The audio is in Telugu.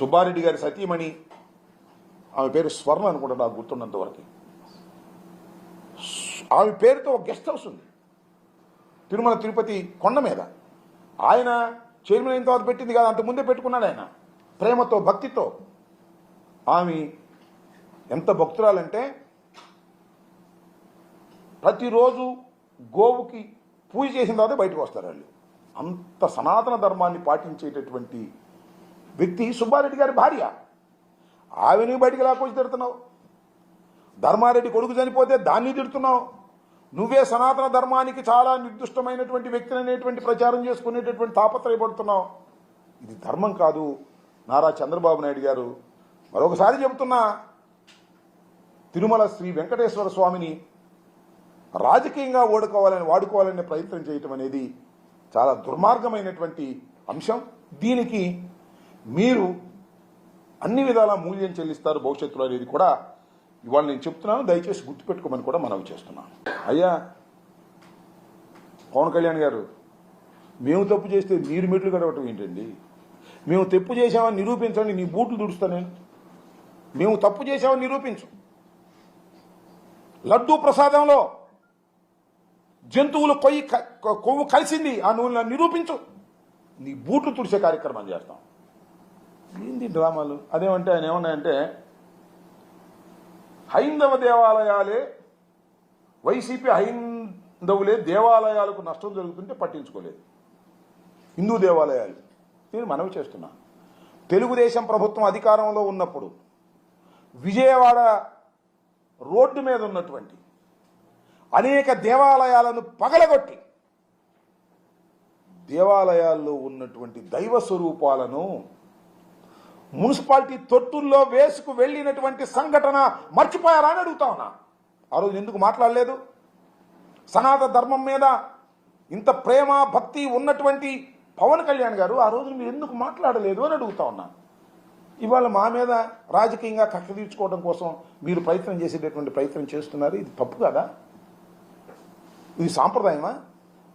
సుబ్బారెడ్డి గారి సతీమణి ఆమె పేరు స్వర్ణ అనుకుంటా నాకు గుర్తున్నంత వరకు. ఆమె పేరుతో ఒక గెస్ట్ హౌస్ ఉంది. తిరుమల తిరుపతి కొండ మీద. ఆయన చైర్మన్ అయిన తర్వాత పెట్టింది కాదు అంత ముందే పెట్టుకున్నాడు ఆయన. ప్రేమతో భక్తితో. ఆమె ఎంత భక్తురాలంటే ప్రతిరోజు గోవుకి పూజ చేసిన తర్వాత బయటకు వస్తారు వాళ్ళు. అంత సనాతన ధర్మాన్ని పాటించేటటువంటి వ్యక్తి సుబ్బారెడ్డి గారి భార్య. ఆమెను బయటికి లాక్కొచ్చి తిడుతున్నావు? ధర్మారెడ్డి కొడుకు చనిపోతే దాన్ని తిడుతున్నావు. నువ్వే సనాతన ధర్మానికి చాలా నిర్దిష్టమైనటువంటి వ్యక్తిని అనేటువంటి ప్రచారం చేసుకునేటటువంటి తాపత్రయపడుతున్నావు. ఇది ధర్మం కాదు. నారా చంద్రబాబు నాయుడు గారు మరొకసారి చెబుతున్నా తిరుమల శ్రీ వెంకటేశ్వర స్వామిని రాజకీయంగా ఓడుకోవాలని వాడుకోవాలనే ప్రయత్నం చేయటం అనేది చాలా దుర్మార్గమైనటువంటి అంశం. దీనికి మీరు అన్ని విధాల మూల్యం చెల్లిస్తారు భవిష్యత్తులో అనేది కూడా ఇవాళ నేను చెప్తున్నాను దయచేసి గుర్తుపెట్టుకోమని కూడా మనవి చేస్తున్నాను. అయ్యా పవన్ కళ్యాణ్ గారు మేము తప్పు చేస్తే మీరు మెట్లు గడవటం ఏంటండి? మేము తప్పు చేశామని నిరూపించండి నీ బూట్లు దుడుస్తా నేను మేము తప్పు చేశామని నిరూపించు. లడ్డూ ప్రసాదంలో జంతువులు కొయ్యి క- కొవ్వు కలిసింది ఆ నువ్వు నిరూపించు. నీ బూట్లు తుడిసే కార్యక్రమం చేస్తాం. ఏంది డ్రామాలు? అదేమంటే ఆయన ఏమన్నాయంటే హైందవ దేవాలయాలే వైసీపీ హైందవులే దేవాలయాలకు నష్టం జరుగుతుంటే పట్టించుకోలేదు. హిందూ దేవాలయాలు. నేను మనవి చేస్తున్నా. తెలుగుదేశం ప్రభుత్వం అధికారంలో ఉన్నప్పుడు విజయవాడ రోడ్డు మీద ఉన్నటువంటి అనేక దేవాలయాలను పగలగొట్టి దేవాలయాల్లో ఉన్నటువంటి దైవ స్వరూపాలను మున్సిపాలిటీ తొట్టుల్లో వేసుకు వెళ్ళినటువంటి సంఘటన మర్చిపోయారా అని అడుగుతా ఉన్నా. ఆ రోజు ఎందుకు మాట్లాడలేదు? సనాతన ధర్మం మీద ఇంత ప్రేమ భక్తి ఉన్నటువంటి పవన్ కళ్యాణ్ గారు ఆ రోజు మీరు ఎందుకు మాట్లాడలేదు అని అడుగుతా ఉన్నా. ఇవాళ మా మీద రాజకీయంగా కక్ష తీర్చుకోవడం కోసం మీరు ప్రయత్నం చేసేటటువంటి ప్రయత్నం చేస్తున్నారు. ఇది తప్పు కదా? ఇది సాంప్రదాయమా?